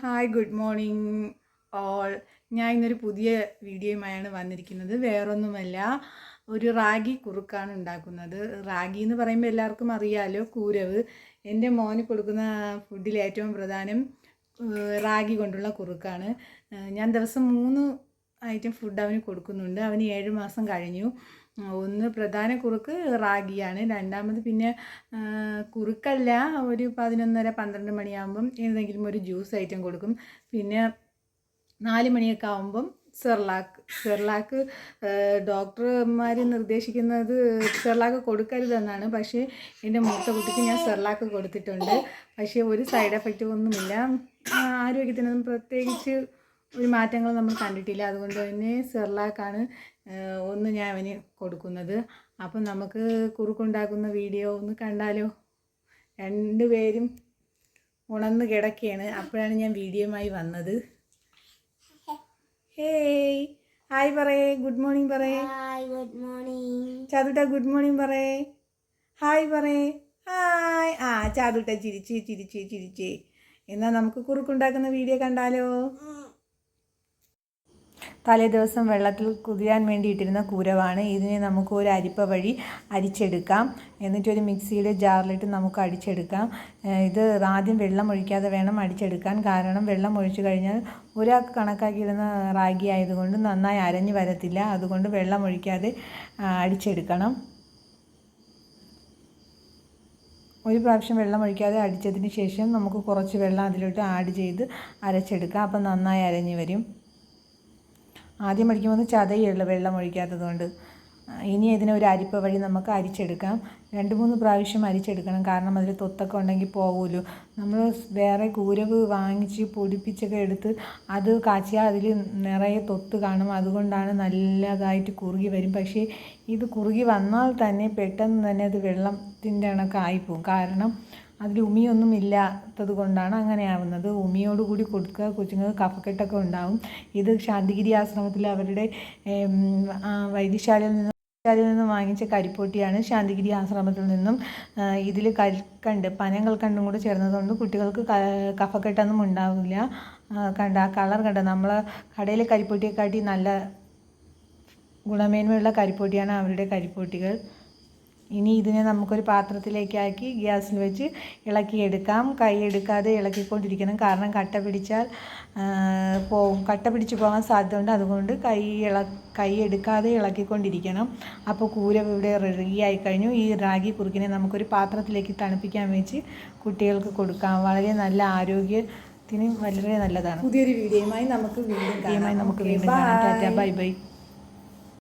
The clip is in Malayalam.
ഹായ് ഗുഡ് മോർണിംഗ് ഓൾ ഞാൻ ഇന്നൊരു പുതിയ വീഡിയോയുമായാണ് വന്നിരിക്കുന്നത്. വേറൊന്നുമല്ല ഒരു റാഗി കുറുക്കാണ് ഉണ്ടാക്കുന്നത്. റാഗി എന്ന് പറയുമ്പോൾ എല്ലാവർക്കും അറിയാമല്ലോ കൂരവ്. എന്റെ മോന് കൊടുക്കുന്ന ഫുഡിൽ ഏറ്റവും പ്രധാനം റാഗി കൊണ്ടുള്ള കുറുക്കാണ്. ഞാൻ ദിവസം മൂന്ന് ഐറ്റം ഫുഡ് അവന് കൊടുക്കുന്നുണ്ട്. അവന് ഏഴ് മാസം കഴിഞ്ഞു. ഒന്ന് പ്രധാന കുറുക്ക് റാഗിയാണ്. രണ്ടാമത് പിന്നെ കുറുക്കല്ല ഒരു പതിനൊന്നര പന്ത്രണ്ട് മണിയാകുമ്പം ഏതെങ്കിലും ഒരു ജ്യൂസ് ഐറ്റം കൊടുക്കും. പിന്നെ നാല് മണിയൊക്കെ ആകുമ്പം സെർലാക്ക്. സെർലാക്ക് ഡോക്ടർമാർ നിർദ്ദേശിക്കുന്നത് സെർലാക്ക് കൊടുക്കരുതെന്നാണ്. പക്ഷേ എന്റെ മൂത്ത കുട്ടിക്ക് ഞാൻ സെർലാക്ക് കൊടുത്തിട്ടുണ്ട്. പക്ഷേ ഒരു സൈഡ് എഫക്റ്റ് ഒന്നുമില്ല. ആരോഗ്യത്തിനൊന്നും പ്രത്യേകിച്ച് ഒരു മാറ്റങ്ങൾ നമ്മൾ കണ്ടിട്ടില്ല. അതുകൊണ്ട് തന്നെ സെർലാക്കാണ് ഒന്ന് ഞാൻ അവന് കൊടുക്കുന്നത്. അപ്പം നമുക്ക് കുറുക്കുണ്ടാക്കുന്ന വീഡിയോ ഒന്ന് കണ്ടാലോ? രണ്ടുപേരും ഉണർന്ന് കിടക്കുകയാണ് അപ്പോഴാണ് ഞാൻ വീഡിയോയുമായി വന്നത്. ഹേയ് ഹായ് പറയേ ഗുഡ് മോർണിംഗ് പറയേ. Good morning. ചാതുട്ട ഗുഡ് മോർണിംഗ് പറയേ. ഹായ് പറയേ. ഹായ്. ആ ചാതുട്ട ചിരിച്ച് ചിരിച്ച് ചിരിച്ച്. എന്നാൽ നമുക്ക് കുറുക്കുണ്ടാക്കുന്ന വീഡിയോ കണ്ടാലോ? തലേ ദിവസം വെള്ളത്തിൽ കുതിരാൻ വേണ്ടി ഇട്ടിരുന്ന കൂരവാണ്. ഇതിനെ നമുക്ക് ഒരു അരിപ്പ വഴി അരിച്ചെടുക്കാം. എന്നിട്ടൊരു മിക്സിയുടെ ജാറിലിട്ട് നമുക്ക് അടിച്ചെടുക്കാം. ഇത് ആദ്യം വെള്ളം ഒഴിക്കാതെ വേണം അടിച്ചെടുക്കാൻ. കാരണം വെള്ളം ഒഴിച്ചു കഴിഞ്ഞാൽ ഒരാൾക്ക് കണക്കാക്കിയിരുന്ന റാഗി ആയതുകൊണ്ട് നന്നായി അരഞ്ഞു വരത്തില്ല. അതുകൊണ്ട് വെള്ളം ഒഴിക്കാതെ അടിച്ചെടുക്കണം. ഒരു പ്രാവശ്യം വെള്ളം ഒഴിക്കാതെ അടിച്ചതിന് ശേഷം നമുക്ക് കുറച്ച് വെള്ളം അതിലോട്ട് ആഡ് ചെയ്ത് അരച്ചെടുക്കാം. അപ്പം നന്നായി അരഞ്ഞു വരും. ആദ്യം അടിക്കുമ്പോൾ ചതയുള്ളൂ വെള്ളം ഒഴിക്കാത്തത് കൊണ്ട് ഇനി ഇതിനെ ഒരു അരിപ്പ വഴി നമുക്ക് അരിച്ചെടുക്കാം. രണ്ട് മൂന്ന് പ്രാവശ്യം അരിച്ചെടുക്കണം. കാരണം അതിൽ തൊത്തൊക്കെ ഉണ്ടെങ്കിൽ പോകുമല്ലോ നമ്മൾ വേറെ കൂരവ് വാങ്ങിച്ച് പൊടിപ്പിച്ചൊക്കെ എടുത്ത് അത് കാച്ചിയാൽ അതിൽ നിറയെ തൊത്ത് കാണും. അതുകൊണ്ടാണ് നല്ലതായിട്ട് കുറുകി വരും. പക്ഷേ ഇത് കുറുകി വന്നാൽ തന്നെ പെട്ടെന്ന് തന്നെ അത് വെള്ളത്തിന്റെ കണക്കായിപ്പോവും കാരണം അതിൽ ഉമിയൊന്നും ഇല്ലാത്തത് കൊണ്ടാണ് ആവുന്നത്. ഉമിയോടുകൂടി കൊടുക്കുക കൊച്ചുങ്ങൾക്ക് കഫക്കെട്ടൊക്കെ ഉണ്ടാവും. ഇത് ശാന്തിഗിരി ആശ്രമത്തിൽ അവരുടെ വൈദ്യശാലയിൽ നിന്ന് ശാലയിൽ നിന്ന് വാങ്ങിച്ച കരിപ്പൊട്ടിയാണ് ശാന്തിഗിരി ആശ്രമത്തിൽ നിന്നും ഇതിൽ കൽക്കണ്ട് പനം കൽക്കണ്ടും കൂടെ ചേർന്നതുകൊണ്ട് കുട്ടികൾക്ക് കഫക്കെട്ടൊന്നും ഉണ്ടാവില്ല. കണ്ട ആ കളർ കണ്ട നമ്മൾ കടയിലെ കരിപ്പൊട്ടിയെക്കാട്ടി നല്ല ഗുണമേന്മയുള്ള കരിപ്പൊട്ടിയാണ് അവരുടെ കരിപ്പൊട്ടികൾ. ഇനി ഇതിനെ നമുക്കൊരു പാത്രത്തിലേക്കാക്കി ഗ്യാസിൽ വെച്ച് ഇളക്കിയെടുക്കാം. കൈ എടുക്കാതെ ഇളക്കിക്കൊണ്ടിരിക്കണം. കാരണം കട്ട പിടിച്ചാൽ പോവും കട്ട പിടിച്ച് പോകാൻ സാധ്യതയുണ്ട്. അതുകൊണ്ട് കൈ ഇള കൈ എടുക്കാതെ ഇളക്കിക്കൊണ്ടിരിക്കണം. അപ്പോൾ കൂര ഇവിടെ റെഡിയായി കഴിഞ്ഞു. ഈ റാഗി കുറുക്കിനെ നമുക്കൊരു പാത്രത്തിലേക്ക് തണുപ്പിക്കാൻ വെച്ച് കുട്ടികൾക്ക് കൊടുക്കാം. വളരെ നല്ല ആരോഗ്യത്തിന് വളരെ നല്ലതാണ്. പുതിയൊരു വീഡിയോയുമായി നമുക്ക് വീണ്ടും നമുക്ക് വീണ്ടും ബൈ ബൈ.